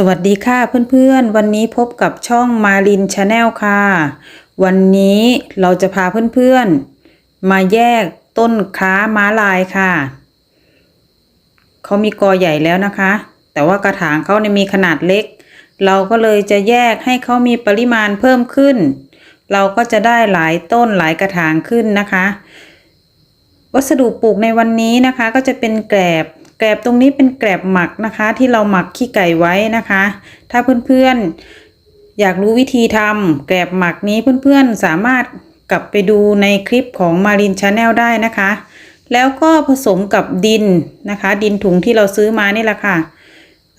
สวัสดีค่ะเพื่อนๆ วันนี้พบกับช่องมารินชาแนลค่ะ วันนี้เราจะพาเพื่อนๆ มาแยกต้นค้าม้าลายค่ะ เขามีกอใหญ่แล้วนะคะ แต่ว่ากระถางเขาเนี่มีขนาดเล็ก เราก็เลยจะแยกให้เขามีปริมาณเพิ่มขึ้น เราก็จะได้หลายต้นหลายกระถางขึ้นนะคะ วัสดุปลูกในวันนี้นะคะก็จะเป็นแกลบ แกลบตรงนี้เป็นแกลบหมักนะคะ ที่เราหมักขี้ไก่ไว้นะคะ ถ้าเพื่อนๆอยากรู้วิธีทำแกลบหมักนี้เพื่อนๆสามารถกลับไปดูในคลิปของมารินชาแนลได้นะคะ แล้วก็ผสมกับดินนะคะ ดินถุงที่เราซื้อมานี่แหละค่ะ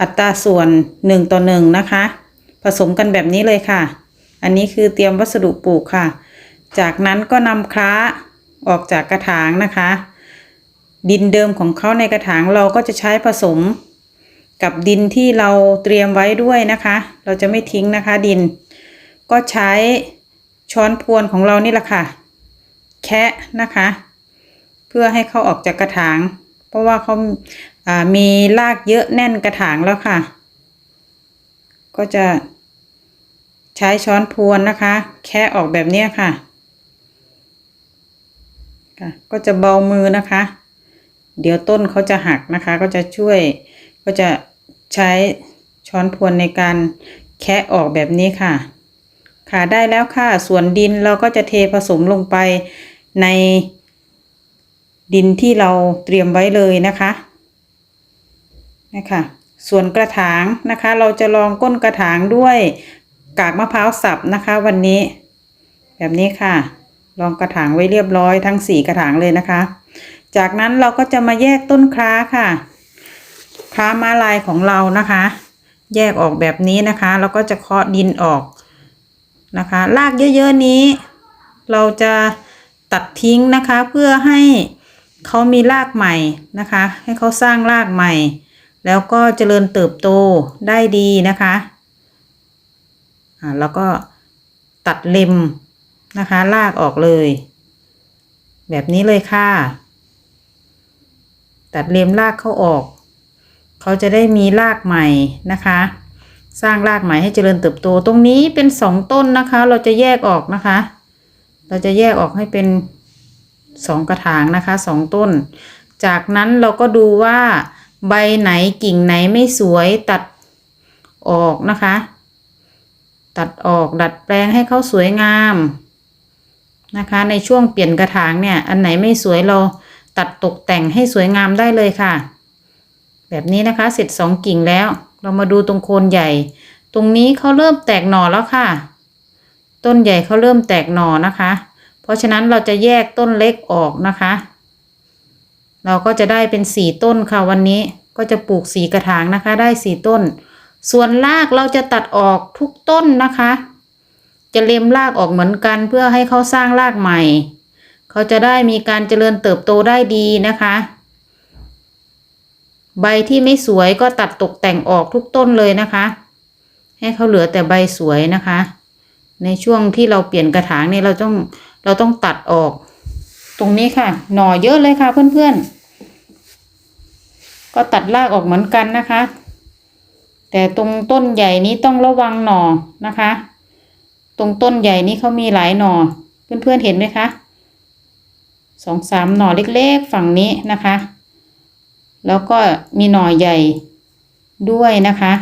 อัตราส่วน 1 ต่อ 1 นะคะ ผสมกันแบบนี้เลยค่ะ อันนี้คือเตรียมวัสดุปลูกค่ะ จากนั้นก็นำคล้าออกจากกระถางนะคะ ดินเดิมของเขาในกระถางเราก็จะใช้ผสม กับดินที่เราเตรียมไว้ด้วยนะคะ เราจะไม่ทิ้งนะคะดิน ก็ใช้ช้อนพวนของเรานี่แหละค่ะ แคะนะคะ เพื่อให้เขาออกจากกระถาง เพราะว่าเขาอ่ามีรากเยอะแน่นกระถางแล้วค่ะ ก็จะใช้ช้อนพวนนะคะ แคะออกแบบนี้ค่ะ ก็จะเบามือนะคะ เดี๋ยวต้นเขาจะหักนะคะ ก็จะช่วยก็จะใช้ช้อนพวนในการแคะออกแบบนี้ค่ะ ค่ะได้แล้วค่ะ ส่วนดินเราก็จะเทผสมลงไปในดินที่เราเตรียมไว้เลยนะคะนะคะส่วนกระถางนะคะ เราจะลองก้นกระถางด้วยกากมะพร้าวสับนะคะ วันนี้ แบบนี้ค่ะ ลองกระถางไว้เรียบร้อยทั้งสี่กระถางเลยนะคะ จากนั้นเราก็จะมาแยกต้นคล้าค่ะคล้าม้าลายของเรานะคะ แยกออกแบบนี้นะคะแล้วก็จะเคาะดินออกนะคะรากเยอะๆนี้ เราจะตัดทิ้งนะคะเพื่อให้เขามีรากใหม่นะคะ ให้เขาสร้างรากใหม่ แล้วก็เจริญเติบโตได้ดีนะคะอ่าแล้วก็ตัดเล็มนะคะรากออกเลย แบบนี้เลยค่ะ ตัดเล็มรากเขาออก เขาจะได้มีรากใหม่นะคะ สร้างรากใหม่ให้เจริญเติบโต ตรงนี้เป็นสองต้นนะคะ เราจะแยกออกนะคะ เราจะแยกออกให้เป็นสองกระถางนะคะสองต้น จากนั้นเราก็ดูว่าใบไหนกิ่งไหนไม่สวยตัดออกนะคะ ตัดออกดัดแปลงให้เขาสวยงามนะคะ ในช่วงเปลี่ยนกระถางเนี่ย อันไหนไม่สวยเรา ตัดตกแต่งให้สวยงามได้เลยค่ะ แบบนี้นะคะเสร็จสองกิ่งแล้ว เรามาดูตรงโคนใหญ่ ตรงนี้เขาเริ่มแตกหน่อแล้วค่ะ ต้นใหญ่เขาเริ่มแตกหน่อนะคะ เพราะฉะนั้นเราจะแยกต้นเล็กออกนะคะ เราก็จะได้เป็นสี่ต้นค่ะวันนี้ก็จะปลูกสีกระถางนะคะ ได้สี่ต้น ส่วนรากเราจะตัดออกทุกต้นนะคะ จะเล็มรากออกเหมือนกันเพื่อให้เขาสร้างรากใหม่ เขาจะได้มีการเจริญเติบโตได้ดีนะคะ ใบที่ไม่สวยก็ตัดตกแต่งออกทุกต้นเลยนะคะ ให้เขาเหลือแต่ใบสวยนะคะ ในช่วงที่เราเปลี่ยนกระถางเนี่ยเราต้องเราต้องตัดออก ตรงนี้ค่ะ หน่อเยอะเลยค่ะเพื่อนๆ ก็ตัดรากออกเหมือนกันนะคะ แต่ตรงต้นใหญ่นี้ต้องระวังหน่อนะคะ ตรงต้นใหญ่นี้เขามีหลายหน่อ เพื่อนๆเห็นไหมคะ สองสามหน่อเล็กๆ ฝั่งนี้นะคะ แล้วก็มีหน่อใหญ่ด้วยนะคะ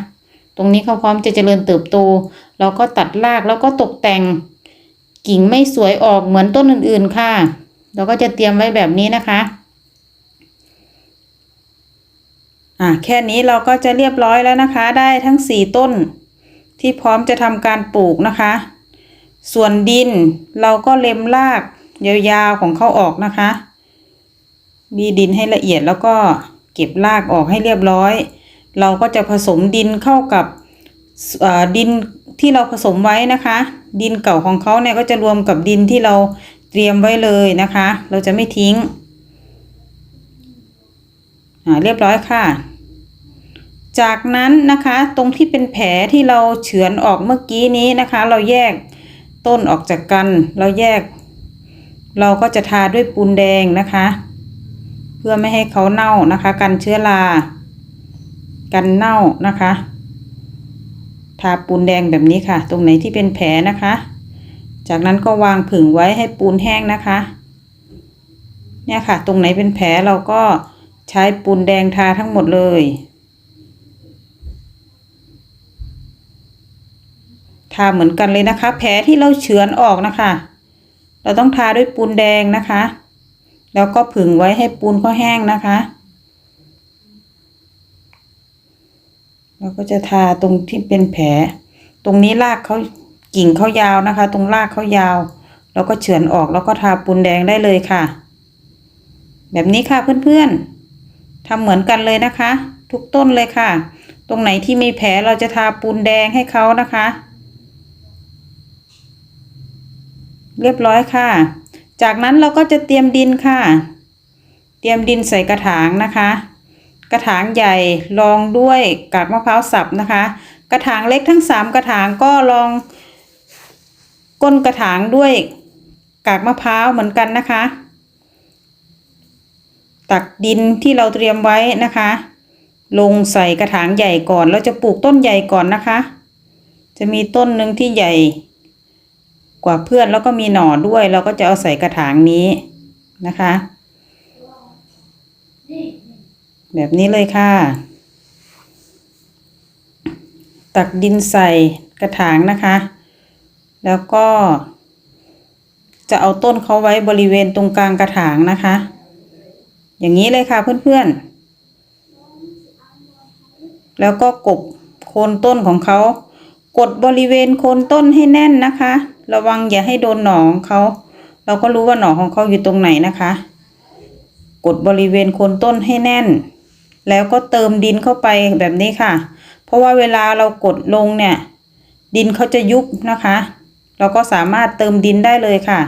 ตรงนี้เขาพร้อมจะเจริญเติบโต เราก็ตัดรากแล้วก็ตกแต่งกิ่งไม่สวยออกเหมือนต้นอื่นๆค่ะ เราก็จะเตรียมไว้แบบนี้นะคะอะแค่นี้เราก็จะเรียบร้อยแล้วนะคะ ได้ทั้งสี่ต้น ที่พร้อมจะทำการปลูกนะคะ ส่วนดินเราก็เล็มราก ยาวๆของเขาออกนะคะ บีดินให้ละเอียดแล้วก็เก็บรากออกให้เรียบร้อย เราก็จะผสมดินเข้ากับดินที่เราผสมไว้นะคะ ดินเก่าของเขาเนี่ยก็จะรวมกับดินที่เราเตรียมไว้เลยนะคะ เราจะไม่ทิ้งเรียบร้อยค่ะ จากนั้นนะคะตรงที่เป็นแผลที่เราเฉือนออกเมื่อกี้นี้นะคะ เราแยกต้นออกจากกัน เราแยก เราก็จะทาด้วยปูนแดงนะคะ เพื่อไม่ให้เขาเน่านะคะ กันเชื้อรากันเน่านะคะ ทาปูนแดงแบบนี้ค่ะ ตรงไหนที่เป็นแผลนะคะ จากนั้นก็วางผึ่งไว้ให้ปูนแห้งนะคะ เนี่ยค่ะ ตรงไหนเป็นแผลเราก็ใช้ปูนแดงทาทั้งหมดเลย ทาเหมือนกันเลยนะคะ แผลที่เราเฉือนออกนะคะ เราต้องทาด้วยปูนแดงนะคะ แล้วก็ผึ่งไว้ให้ปูนเขาแห้งนะคะเราก็จะทาตรงที่เป็นแผล ตรงนี้รากเขากิ่งเขายาวนะคะ ตรงรากเขายาวแล้วก็เฉือนออกแล้วก็ทาปูนแดงได้เลยค่ะ แบบนี้ค่ะเพื่อนๆทำเหมือนกันเลยนะคะ ทุกต้นเลยค่ะ ตรงไหนที่มีแผลเราจะทาปูนแดงให้เขานะคะ เรียบร้อยค่ะ จากนั้นเราก็จะเตรียมดินค่ะ เตรียมดินใส่กระถางนะคะ กระถางใหญ่รองด้วยกากมะพร้าวสับนะคะ กระถางเล็กทั้งสามกระถางก็รอง ก้นกระถางด้วยกากมะพร้าวเหมือนกันนะคะ ตักดินที่เราเตรียมไว้นะคะ ลงใส่กระถางใหญ่ก่อน เราจะปลูกต้นใหญ่ก่อนนะคะ จะมีต้นหนึ่งที่ใหญ่ กว่าเพื่อนแล้วก็มีหน่อด้วย เราก็จะเอาใส่กระถางนี้นะคะ แบบนี้เลยค่ะ ตักดินใส่กระถางนะคะ แล้วก็ จะเอาต้นเขาไว้บริเวณตรงกลางกระถางนะคะ อย่างนี้เลยค่ะเพื่อนๆ แล้วก็กบโคนต้นของเขากดบริเวณโคนต้นให้แน่นนะคะ ระวังอย่าให้โดนหนองเขา เราก็รู้ว่าหนองของเขาอยู่ตรงไหนนะคะ กดบริเวณโคนต้นให้แน่น แล้วก็เติมดินเข้าไปแบบนี้ค่ะ เพราะว่าเวลาเรากดลงเนี่ย ดินเขาจะยุบนะคะ เราก็สามารถเติมดินได้เลยค่ะ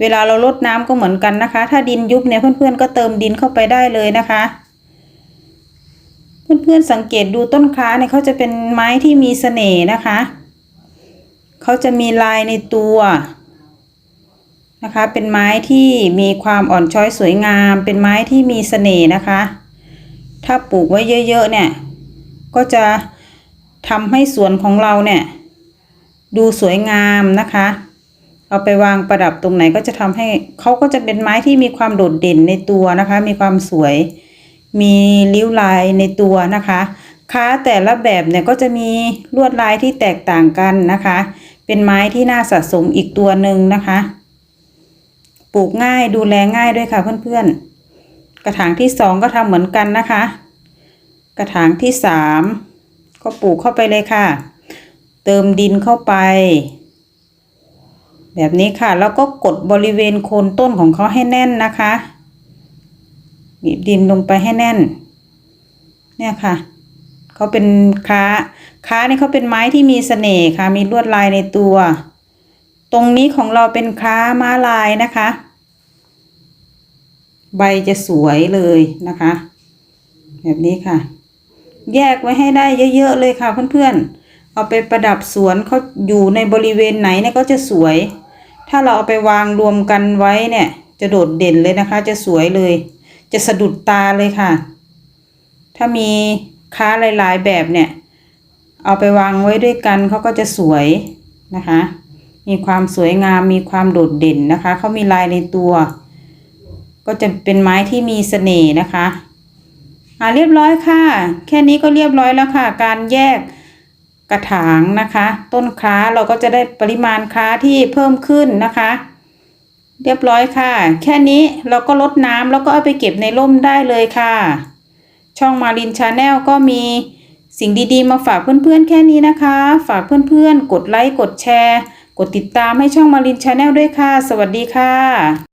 เวลาเราลดน้ำก็เหมือนกันนะคะ ถ้าดินยุบเนี่ยเพื่อนๆก็เติมดินเข้าไปได้เลยนะคะเพื่อนๆสังเกตดูต้นคล้าเนี่ยเขาจะเป็นไม้ที่มีเสน่ห์นะคะ เขาจะมีลายในตัวนะคะ เป็นไม้ที่มีความอ่อนช้อยสวยงาม เป็นไม้ที่มีเสน่ห์นะคะ ถ้าปลูกไว้เยอะๆเนี่ย ก็จะทำให้สวนของเราเนี่ย ดูสวยงามนะคะ เอาไปวางประดับตรงไหนก็จะทำให้เขาก็จะเป็นไม้ที่มีความโดดเด่นในตัวนะคะ มีความสวย มีริ้วลายในตัวนะคะค้าแต่ละแบบเนี่ยก็จะมีลวดลายที่แตกต่างกันนะคะ เป็นไม้ที่น่าสะสมอีกตัวหนึ่งนะคะ ปลูกง่ายดูแลง่ายด้วยค่ะเพื่อนๆ กระถางที่สองก็ทำเหมือนกันนะคะ กระถางที่สามก็ปลูกเข้าไปเลยค่ะ เติมดินเข้าไป แบบนี้ค่ะ แล้วก็กดบริเวณโคนต้นของเขาให้แน่นนะคะบีบดินลงไปให้แน่น เนี่ยค่ะ เขาเป็นค้า ค้านี่เขาเป็นไม้ที่มีเสน่ห์ค่ะ มีลวดลายในตัว ตรงนี้ของเราเป็นค้าม้าลายนะคะ ใบจะสวยเลยนะคะ แบบนี้ค่ะ แยกไว้ให้ได้เยอะๆเลยค่ะเพื่อนๆ เอาไปประดับสวนเขาอยู่ในบริเวณไหนเนี่ยก็จะสวย ถ้าเราเอาไปวางรวมกันไว้เนี่ย จะโดดเด่นเลยนะคะ จะสวยเลย จะสะดุดตาเลยค่ะ ถ้ามี ค้าหลายๆแบบเนี่ย เอาไปวางไว้ด้วยกันเขาก็จะสวยนะคะ มีความสวยงามมีความโดดเด่นนะคะเขามีลายในตัว ก็จะเป็นไม้ที่มีเสน่ห์นะคะอ่าเรียบร้อยค่ะ แค่นี้ก็เรียบร้อยแล้วค่ะ การแยกกระถางนะคะ ต้นค้าเราก็จะได้ปริมาณค้าที่เพิ่มขึ้นนะคะ เรียบร้อยค่ะ แค่นี้เราก็ลดน้ำแล้วก็เอาไปเก็บในร่มได้เลยค่ะ ช่องมารินชาแนลก็มีสิ่งดีๆ มาฝากเพื่อนๆแค่นี้นะคะ ฝากเพื่อนๆ กดไลค์ กดแชร์ กดติดตามให้ช่องมารินชาแนลด้วยค่ะ สวัสดีค่ะ